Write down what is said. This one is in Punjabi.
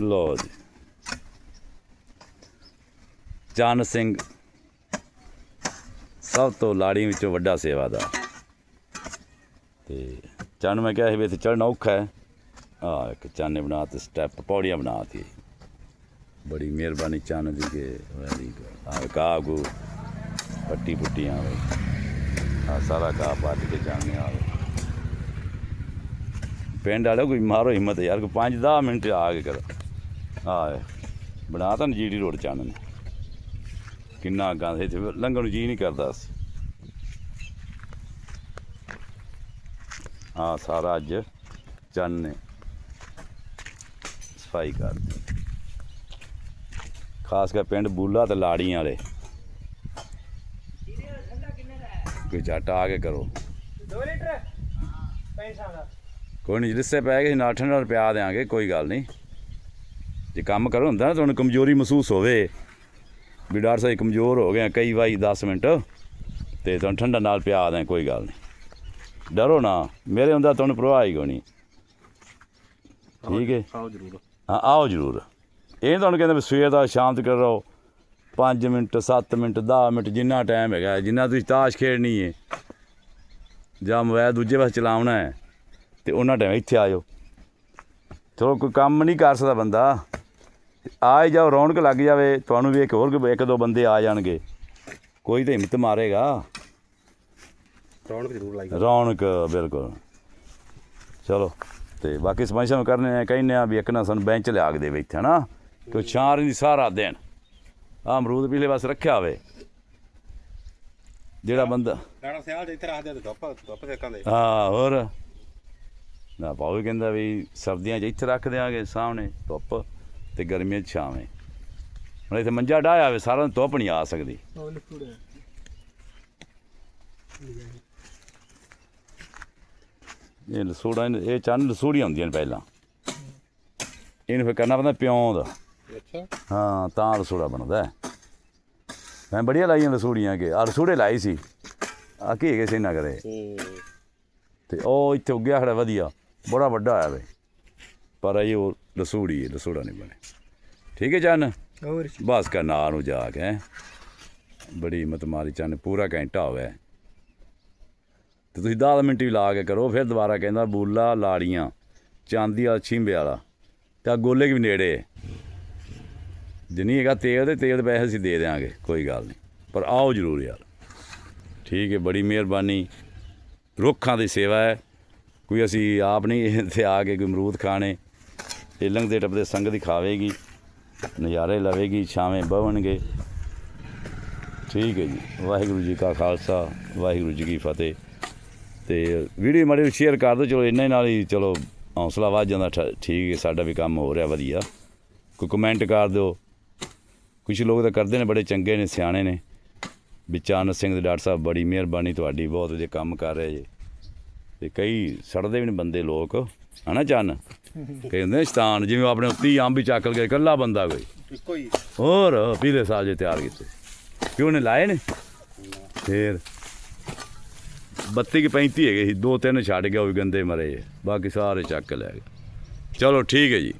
ਲੋ ਜੀ। ਚੰਨ ਸਿੰਘ ਸਭ ਤੋਂ ਲਾੜੀ ਵਿੱਚੋਂ ਵੱਡਾ ਸੇਵਾਦਾਰ। ਤੇ ਚੰਨ ਮੈਂ ਕਿਹਾ ਸੀ ਵੀ ਇੱਥੇ ਚੜ੍ਹਨਾ ਔਖਾ ਹੈ। ਆ ਇੱਕ ਚੰਨ ਨੇ ਬਣਾ ਤੇ ਸਟੈਪ ਪੌੜੀਆਂ ਬਣਾਤੀ ਬੜੀ ਮਿਹਰਬਾਨੀ ਚੰਨ ਦੀ ਕਿ ਵੈਰੀ ਗੁੱਡ। ਆ ਕਾਗੂ ਪੱਟੀ ਪੁੱਟੀਆਂ ਆ ਸਾਰਾ ਕਾ ਪੱਟ ਕੇ ਜਾਣੇ ਆ ਪਿੰਡ ਵਾਲੇ ਕੋਈ ਮਾਰੋ ਹਿੰਮਤ ਯਾਰ, ਕੋਈ 5-10 ਮਿੰਟ ਆ ਕੇ ਕਰੋ। ਆ ਬਣਾ ਤਾਂ ਜੀਡੀ ਰੋਡ ਚੰਨ ਨੇ। ਕਿੰਨਾ ਗੰਦ ਇੱਥੇ ਲੰਘਣ ਨੂੰ ਜੀ ਨਹੀਂ ਕਰਦਾ ਸੀ। ਆ ਸਾਰਾ ਅੱਜ ਚੰਨ ਨੇ ਸਫ਼ਾਈ ਕਰ ਦਿੱਤੀ। ਖਾਸ ਕਰ ਪਿੰਡ ਬੂਲਾ ਤੇ ਲਾੜੀਆਂ ਵਾਲੇ। ਕੋਈ ਝੱਟ ਆ ਕੇ ਕਰੋ। 2 ਲੀਟਰ? ਪੈਸਾ ਦਾ। ਕੋਈ ਨਹੀਂ ਜਿੱਸੇ ਪੈ ਗਏ ਨਾ ਠੰਡਾ ਪਿਆ ਦੇਾਂਗੇ ਕੋਈ ਗੱਲ ਨਹੀਂ ਜੇ ਕੰਮ ਕਰੋ ਹੁੰਦਾ ਨਾ ਤੁਹਾਨੂੰ ਕਮਜ਼ੋਰੀ ਮਹਿਸੂਸ ਹੋਵੇ। ਵੀ ਡਾਕਟਰ ਸਾਹਿਬ ਕਮਜ਼ੋਰ ਹੋ ਗਏ ਕਈ ਵਾਰੀ 10 ਮਿੰਟ ਤੇ ਤੁਹਾਨੂੰ ਠੰਡਾ ਨਾਲ ਪਿਆ ਦੇਂ ਕੋਈ ਗੱਲ ਨਹੀਂ। ਡਰੋ ਨਾ ਮੇਰੇ ਹੁੰਦਾ ਤੁਹਾਨੂੰ ਪ੍ਰਵਾਹ ਹੀ ਨਹੀਂ। ਠੀਕ ਹੈ? ਆਓ ਜ਼ਰੂਰ। ਹਾਂ ਆਓ ਜਰੂਰ। ਇਹ ਤੁਹਾਨੂੰ ਕਹਿੰਦੇ ਵੀ ਸਵੇਰ ਦਾ ਸ਼ਾਮ ਤੱਕ ਰਹੋ। 5 ਮਿੰਟ 7 ਮਿੰਟ 10 ਮਿੰਟ ਜਿੰਨਾ ਟਾਈਮ ਹੈਗਾ ਜਿੰਨਾ ਤੁਸੀਂ ਤਾਸ਼ ਖੇਡਣੀ ਹੈ ਜਾਂ ਮੋਬਾਈਲ ਦੂਜੇ ਪਾਸੇ ਚਲਾਉਣਾ ਹੈ ਤੇ ਉਹਨਾਂ ਟਾਈਮ ਇੱਥੇ ਆਇਓ ਚਲੋ ਕੋਈ ਕੰਮ ਨਹੀਂ ਕਰ ਸਕਦਾ ਬੰਦਾ। ਆ ਹੀ ਜਾਓ ਰੌਣਕ ਲੱਗ ਜਾਵੇ। ਤੁਹਾਨੂੰ ਵੀ ਇੱਕ ਹੋਰ ਇੱਕ ਦੋ ਬੰਦੇ ਆ ਜਾਣਗੇ। ਕੋਈ ਤਾਂ ਹਿੰਮਤ ਮਾਰੇਗਾ। ਰੌਣਕ ਜ਼ਰੂਰ ਲਾਈ ਰੌਣਕ ਬਿਲਕੁਲ। ਚਲੋ ਤੇ ਬਾਕੀ ਸਮਾਈਸ਼ਾਂ ਨੂੰ ਕਰਨੇ ਆ ਕਹਿੰਦੇ ਆ ਵੀ ਇੱਕ ਨਾ ਸਾਨੂੰ ਬੈਂਚ ਲਿਆ ਕੇ ਦੇਵੇ ਇੱਥੇ ਹਨਾ? ਕਿ ਛਾਂ ਦੀ ਸਾਰਾ ਦਿਨ। ਆ ਅਮਰੂਦ ਪਿਛਲੇ ਪਾਸੇ ਰੱਖਿਆ ਹੋਵੇ। ਜਿਹੜਾ ਬੰਦਾ ਰਾਣਾ ਸਿਆਲ ਇੱਥੇ ਰੱਖਦੇ ਤੇ ਧੁੱਪ ਧੁੱਪ ਸੇਕਾਂ ਦੇ। ਹਾਂ ਹੋਰ? ਨਾ ਪਾਉ ਵੀ ਕਹਿੰਦਾ ਵੀ ਸਰਦੀਆਂ 'ਚ ਇੱਥੇ ਰੱਖ ਦਿਆਂਗੇ ਸਾਹਮਣੇ ਧੁੱਪ। ਤੇ ਗਰਮੀਆਂ 'ਚ ਛਾਵੇਂ। ਹੁਣ ਇੱਥੇ ਮੰਜਾ ਡਾਇਆ ਹੋਵੇ ਸਾਰਾ ਦਿਨ ਧੁੱਪ ਨਹੀਂ ਆ ਸਕਦੀ। ਇਹ ਲਸੂੜਾ ਇਹ ਚੰਨ ਲਸੂੜੀਆਂ ਹੁੰਦੀਆਂ ਨੇ ਪਹਿਲਾਂ। ਇਹਨੂੰ ਫਿਰ ਕਰਨਾ ਪੈਂਦਾ ਪਿਉਂ ਦਾ। ਅੱਛਾ। ਹਾਂ ਤਾਂ ਰਸੂੜਾ ਬਣਦਾ। ਮੈਂ ਬੜੀਆਂ ਲਾਈਆਂ ਰਸੂੜੀਆਂ ਕੇ ਆ ਰਸੂੜੇ ਲਾਈ ਸੀ। ਆ ਕੀ ਹੈਗੇ ਸੀ ਨਾ ਕਰੇ ਤੇ ਉਹ ਇੱਥੇ ਉੱਗਿਆ ਖੜਾ ਵਧੀਆ। ਬੜਾ ਵੱਡਾ ਹੋਇਆ ਵੇ। ਪਰ ਇਹ ਉਹ ਰਸੂੜੀ ਹੈ ਰਸੂੜਾ ਨਹੀਂ ਬਣੇ। ਠੀਕ ਹੈ ਚੰਨ? ਹੋਰ ਬਸ ਕਰ ਨਾਂ ਨੂੰ ਜਾ ਕੇ ਹੈਂ। ਬੜੀ ਹਿੰਮਤ ਮਾਰੀ ਚੰਨ ਪੂਰਾ ਘੰਟਾ ਹੋਇਆ। ਹੈ। ਤੇ ਤੁਸੀਂ 10 ਮਿੰਟ ਵੀ ਲਾ ਕੇ ਕਰੋ ਫਿਰ ਦੁਬਾਰਾ ਕਹਿੰਦਾ ਬੂਲਾ ਲਾੜੀਆਂ ਚਾਂਦੀ ਵਾਲਾ ਛਿੰਬੇ ਵਾਲਾ। ਤੇ ਆ ਗੋਲੇ ਕੀ ਵੀ ਨੇੜੇ। ਹੈ। ਜੇ ਨਹੀਂ ਹੈਗਾ ਤੇਲ ਦੇ ਤੇਲ ਦੇ ਪੈਸੇ ਅਸੀਂ ਦੇ ਦਿਆਂਗੇ ਕੋਈ ਗੱਲ ਨਹੀਂ। ਪਰ ਆਓ ਜ਼ਰੂਰ ਯਾਰ। ਠੀਕ ਹੈ ਬੜੀ ਮਿਹਰਬਾਨੀ। ਰੁੱਖਾਂ ਦੀ ਸੇਵਾ ਹੈ। ਕੋਈ ਅਸੀਂ ਆਪ ਨਹੀਂ ਇੱਥੇ ਆ ਕੇ ਕੋਈ ਅਮਰੂਦ ਖਾਣੇ। ਇਹ ਲੰਘਦੇ ਟੱਪਦੇ ਸੰਗਤ ਦਿਖਾਵੇਗੀ, ਨਜ਼ਾਰੇ ਲਵੇਗੀ, ਛਾਵੇਂ ਬਵਣਗੇ। ਠੀਕ ਹੈ ਜੀ, ਵਾਹਿਗੁਰੂ ਜੀ ਕਾ ਖਾਲਸਾ, ਵਾਹਿਗੁਰੂ ਜੀ ਕੀ ਫਤਿਹ। ਤੇ ਵੀਡੀਓ ਮਾੜੀ ਸ਼ੇਅਰ ਕਰ ਦਿਓ, ਚਲੋ ਇੰਨਾ ਹੀ ਨਾਲ ਹੀ ਚਲੋ ਹੌਸਲਾ ਵੱਧ ਜਾਂਦਾ, ਠ- ਠੀਕ ਹੈ, ਸਾਡਾ ਵੀ ਕੰਮ ਹੋ ਰਿਹਾ ਵਧੀਆ। ਕੋਈ ਕਮੈਂਟ ਕਰ ਦਿਓ। ਕੁਝ ਲੋਕ ਤਾਂ ਕਰਦੇ ਨੇ, ਬੜੇ ਚੰਗੇ ਨੇ, ਸਿਆਣੇ ਨੇ। ਵੀ ਚਰਨ ਸਿੰਘ ਦੇ ਡਾਕਟਰ ਸਾਹਿਬ ਬੜੀ ਮਿਹਰਬਾਨੀ, ਤੁਹਾਡੀ ਬਹੁਤ ਵਧੀਆ ਕੰਮ ਕਰ ਰਹੇ ਜੀ। ਤੇ ਕਈ ਸੜਦੇ ਵੀ ਨੇ ਬੰਦੇ ਲੋਕ। ਹਨਾ ਚੰਨ? ਕਈ ਹੁੰਦੇ ਨੇ ਸ਼ਤਾਨ ਜਿਵੇਂ ਆਪਣੇ ਉੱਤੀ ਅੰਬ ਹੀ ਚੱਕ ਲਗੇ ਇਕੱਲਾ ਬੰਦਾ ਕੋਈ। ਇੱਕੋ ਹੀ। ਹੋਰ ਪੀਲੇ ਸਾਲ ਜੇ ਤਿਆਰ ਕੀਤੇ। ਕਿਉਂ ਨੇ ਲਾਏ ਨੇ? ਫੇਰ। 32 ਕਿ 35 ਹੈਗੇ ਸੀ ਦੋ ਤਿੰਨ ਛੱਡ ਗਿਆ ਉਹ ਗੰਦੇ ਮਰੇ ਬਾਕੀ ਸਾਰੇ ਚੱਕ ਲੈ ਗਏ। ਚਲੋ ਠੀਕ ਹੈ ਜੀ।